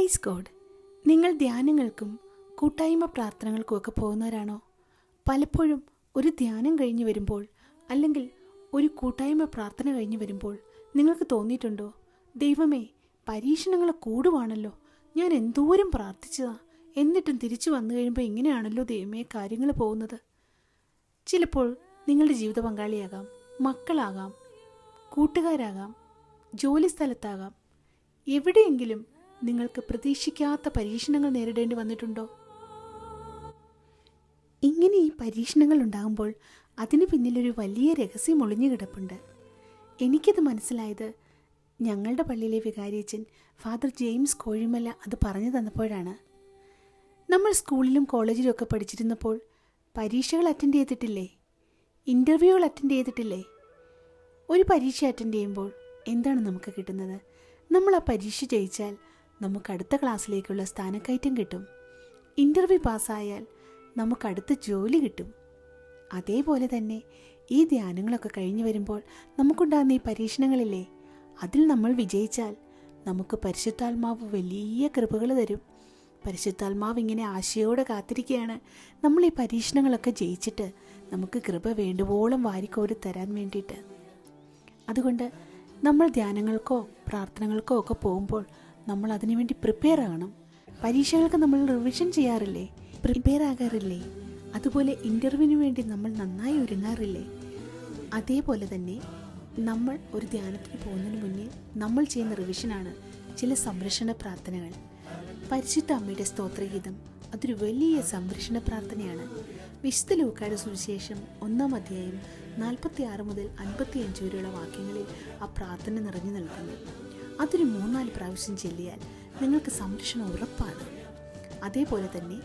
Praise God നിങ്ങൾ ധ്യാനങ്ങൾക്കും കൂട്ടായ്മ പ്രാർത്ഥനകൾക്കും ഒക്കെ പോകുന്നവരാണോ? പലപ്പോഴും ഒരു ധ്യാനം കഴിഞ്ഞ് വരുമ്പോൾ അല്ലെങ്കിൽ ഒരു കൂട്ടായ്മ പ്രാർത്ഥന കഴിഞ്ഞ് വരുമ്പോൾ നിങ്ങൾക്ക് തോന്നിയിട്ടുണ്ടോ? ദൈവമേ പരീക്ഷണങ്ങൾ കൂടുവാണല്ലോ. ഞാൻ എന്തോരം പ്രാർത്ഥിച്ചതാ. എന്നിട്ടും തിരിച്ചു വന്നു കഴിയുമ്പോൾ ഇങ്ങനെയാണല്ലോ ദൈവമേ കാര്യങ്ങൾ പോകുന്നത്. ചിലപ്പോൾ നിങ്ങളുടെ ജീവിത പങ്കാളിയാകാം മക്കളാകാം കൂട്ടുകാരാകാം ജോലി സ്ഥലത്താകാം. എവിടെയെങ്കിലും നിങ്ങൾക്ക് പ്രതീക്ഷിക്കാത്ത പരീക്ഷണങ്ങൾ നേരിടേണ്ടി വന്നിട്ടുണ്ടോ? ഇങ്ങനെ ഈ പരീക്ഷണങ്ങൾ ഉണ്ടാകുമ്പോൾ അതിന് പിന്നിലൊരു വലിയ രഹസ്യം ഒളിഞ്ഞു കിടപ്പുണ്ട്. എനിക്കത് മനസ്സിലായത് ഞങ്ങളുടെ പള്ളിയിലെ വികാരിയച്ചൻ ഫാദർ ജെയിംസ് കോഴിമല അത് പറഞ്ഞു തന്നപ്പോഴാണ്. നമ്മൾ സ്കൂളിലും കോളേജിലും ഒക്കെ പഠിച്ചിരുന്നപ്പോൾ പരീക്ഷകൾ അറ്റൻഡ് ചെയ്തിട്ടില്ലേ? ഇന്റർവ്യൂകൾ അറ്റൻഡ് ചെയ്തിട്ടില്ലേ? ഒരു പരീക്ഷ അറ്റൻഡ് ചെയ്യുമ്പോൾ എന്താണ് നമുക്ക് കിട്ടുന്നത്? നമ്മൾ ആ പരീക്ഷ ജയിച്ചാൽ നമുക്ക് അടുത്ത ക്ലാസ്സിലേക്കുള്ള സ്ഥാനക്കയറ്റം കിട്ടും. ഇന്റർവ്യൂ പാസ്സായാൽ നമുക്ക് അടുത്ത ജോലി കിട്ടും. അതേപോലെ തന്നെ ഈ ധ്യാനങ്ങളൊക്കെ കഴിഞ്ഞു വരുമ്പോൾ നമുക്കുണ്ടാകുന്ന ഈ പരീക്ഷണങ്ങളില്ലേ? അതിൽ നമ്മൾ വിജയിച്ചാൽ നമുക്ക് പരിശുദ്ധാത്മാവ് വലിയ കൃപകൾ തരും. പരിശുദ്ധാത്മാവ് ഇങ്ങനെ ആശയോടെ കാത്തിരിക്കുകയാണ്. നമ്മൾ ഈ പരീക്ഷണങ്ങളൊക്കെ ജയിച്ചിട്ട് നമുക്ക് കൃപ വേണ്ടുവോളം വാരിക്കോരി തരാൻ വേണ്ടിയിട്ട്. അതുകൊണ്ട് നമ്മൾ ധ്യാനങ്ങൾക്കോ പ്രാർത്ഥനകൾക്കോ ഒക്കെ പോകുമ്പോൾ നമ്മൾ അതിനുവേണ്ടി പ്രിപ്പയർ ആകണം. പരീക്ഷകൾക്ക് നമ്മൾ റിവിഷൻ ചെയ്യാറില്ലേ? പ്രിപ്പയർ ആകാറില്ലേ? അതുപോലെ ഇന്റർവ്യൂവിന് വേണ്ടി നമ്മൾ നന്നായി ഒരുങ്ങാറില്ലേ? അതേപോലെ തന്നെ നമ്മൾ ഒരു ധ്യാനത്തിന് പോകുന്നതിന് മുന്നേ നമ്മൾ ചെയ്യുന്ന റിവിഷനാണ് ചില സംരക്ഷണ പ്രാർത്ഥനകൾ. പരിശുദ്ധ അമ്മയുടെ സ്തോത്രഗീതം അതൊരു വലിയ സംരക്ഷണ പ്രാർത്ഥനയാണ്. വിശുദ്ധ ലൂക്കാട് സുവിശേഷം ഒന്നാം അധ്യായം നാൽപ്പത്തി ആറ് മുതൽ അൻപത്തി അഞ്ച് വരെയുള്ള വാക്യങ്ങളിൽ ആ പ്രാർത്ഥന നിറഞ്ഞു നിൽക്കുന്നു. അതൊരു മൂന്നാൽ പ്രാവശ്യം ചെല്ലിയാൽ നിങ്ങൾക്ക് സംരക്ഷണം ഉറപ്പാണ്. അതേപോലെ തന്നെ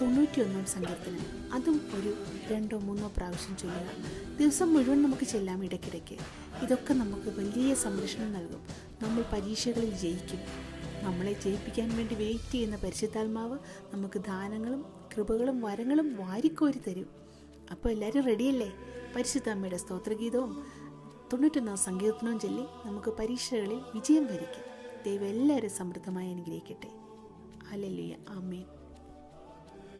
തൊണ്ണൂറ്റിയൊന്നാം സങ്കീർത്തനം അതും ഒരു രണ്ടോ മൂന്നോ പ്രാവശ്യം ചൊല്ലുക ദിവസം മുഴുവൻ നമുക്ക് ചെല്ലാം ഇടയ്ക്കിടയ്ക്ക്. ഇതൊക്കെ നമുക്ക് വലിയ സംരക്ഷണം നൽകും. നമ്മൾ പരീക്ഷകളിൽ ജയിക്കും. നമ്മളെ ജയിപ്പിക്കാൻ വേണ്ടി വെയിറ്റ് ചെയ്യുന്ന പരിശുദ്ധാത്മാവ് നമുക്ക് ദാനങ്ങളും കൃപകളും വരങ്ങളും വാരിക്കോരി തരും. അപ്പോൾ എല്ലാവരും റെഡിയല്ലേ പരിശുദ്ധാമ്മയുടെ സ്തോത്രഗീതവും തൊണ്ണൂറ്റൊന്നാം സങ്കീർത്തനവും ചൊല്ലി നമുക്ക് പരീക്ഷകളിൽ വിജയം വരിക്കാം. ദൈവം എല്ലാവരും സമൃദ്ധമായി അനുഗ്രഹിക്കട്ടെ. അല്ലല്ലിയ ആമേൻ.